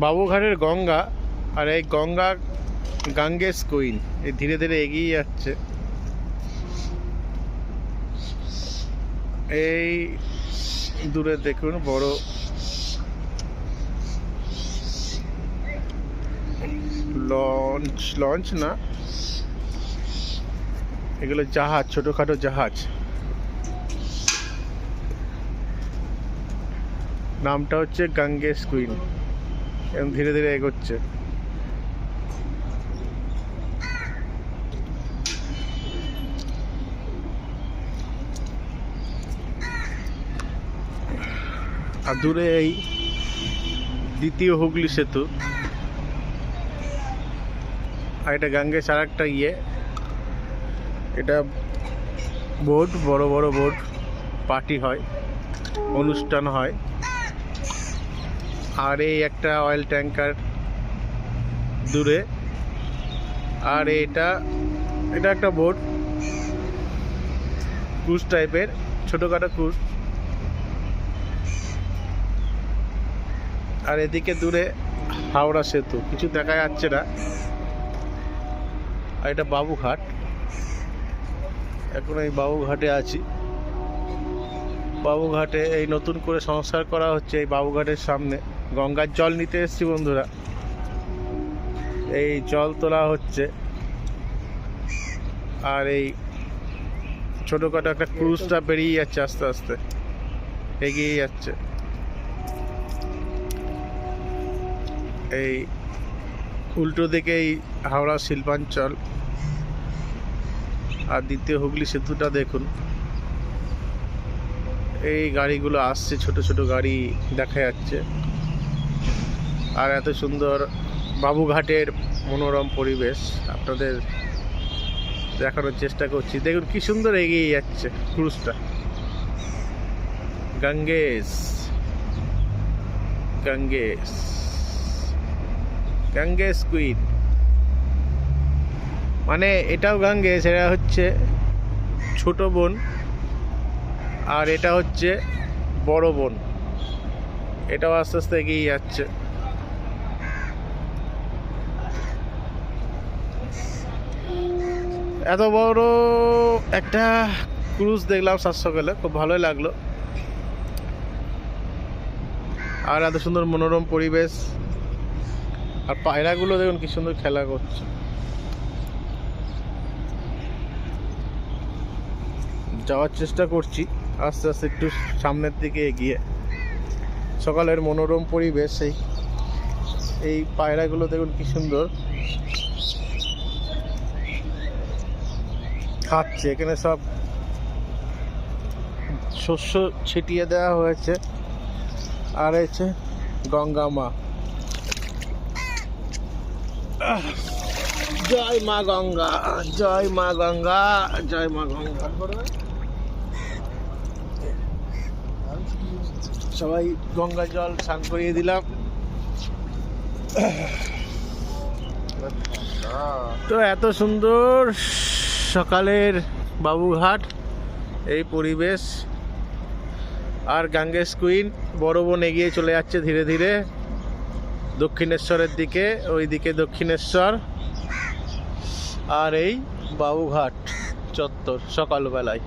বাবুঘাটের গঙ্গা আর এই Ganga Ganges queen এই ধীরে ধীরে এগিয়ে যাচ্ছে। এই দূরে দেখুন, বড় লঞ্চ লঞ্চ না, এগুলো জাহাজ, ছোটখাটো জাহাজ। নামটা হচ্ছে গাঙ্গেস কুইন। এবং ধীরে ধীরে এগোচ্ছে। আর দূরে এই দ্বিতীয় হুগলি সেতু। আর এটা গাঙ্গেস আর একটা ইয়ে। এটা বোট, বড় বড় বোট, পার্টি হয়, অনুষ্ঠান হয়। আর এই একটা অয়েল ট্যাঙ্কার দূরে। আর এটা এটা একটা বোট ক্রুজ টাইপের ছোটোখাটো ক্রুজ আর এদিকে দূরে হাওড়া সেতু, কিছু দেখা যাচ্ছে না। আর এটা বাবুঘাট। এখন এই বাবুঘাটে আছি। বাবুঘাটে এই নতুন করে সংস্কার করা হচ্ছে এই বাবুঘাটের সামনে। গঙ্গার জল নিতে এসেছি বন্ধুরা। এই জল তোলা হচ্ছে। আর এই ছোটোখাটো একটা ক্রুজটা বেরিয়ে যাচ্ছে আস্তে আস্তে। এগিয়ে যাচ্ছে। এই উল্টো দিকে এই হাওড়া শিল্পাঞ্চল। আর দ্বিতীয় হুগলি সেতুটা দেখুন। এই গাড়িগুলো আসছে, ছোট ছোট গাড়ি দেখা যাচ্ছে। আর এত সুন্দর বাবুঘাটের মনোরম পরিবেশ আপনাদের দেখানোর চেষ্টা করছি। দেখুন কি সুন্দর এগিয়ে যাচ্ছে ক্রুজটা গঙ্গেশ গঙ্গেশ গঙ্গেশ কুইন মানে এটাও গঙ্গেশ এটা হচ্ছে ছোট বোন আর এটা হচ্ছে বড় বোন। এটাও আস্তে আস্তে এগিয়ে যাচ্ছে। এত বড় একটা ক্রুজ দেখলাম সাত সকালে খুব ভালোই লাগল। আর এত সুন্দর মনোরম পরিবেশ। আর পায়রাগুলো দেখুন কি সুন্দর খেলা করছে। যাওয়ার চেষ্টা করছি, আস্তে আস্তে একটু সামনের দিকে এগিয়ে। সকালের মনোরম পরিবেশ, এই এই পায়রাগুলো দেখুন কি সুন্দর। খাচ্ছে, এখানে সব শস্য ছিটিয়ে দেওয়া হয়েছে। আর হচ্ছে গঙ্গা মা। জয় মা গঙ্গা, জয় মা গঙ্গা, জয় মা গঙ্গা। সবাই গঙ্গা জল স্নান করিয়ে দিলাম। তো এত সুন্দর সকালের বাবুঘাট এই পরিবেশ। আর গাঙ্গেস কুইন বড় বোন এগিয়ে চলে যাচ্ছে ধীরে ধীরে। দক্ষিণেশ্বরের দিকে ওই দিকে দক্ষিণেশ্বর। আর এই বাবুঘাট চত্বর সকালবেলায়।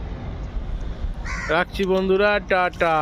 রাখছি বন্ধুরা, টাটা।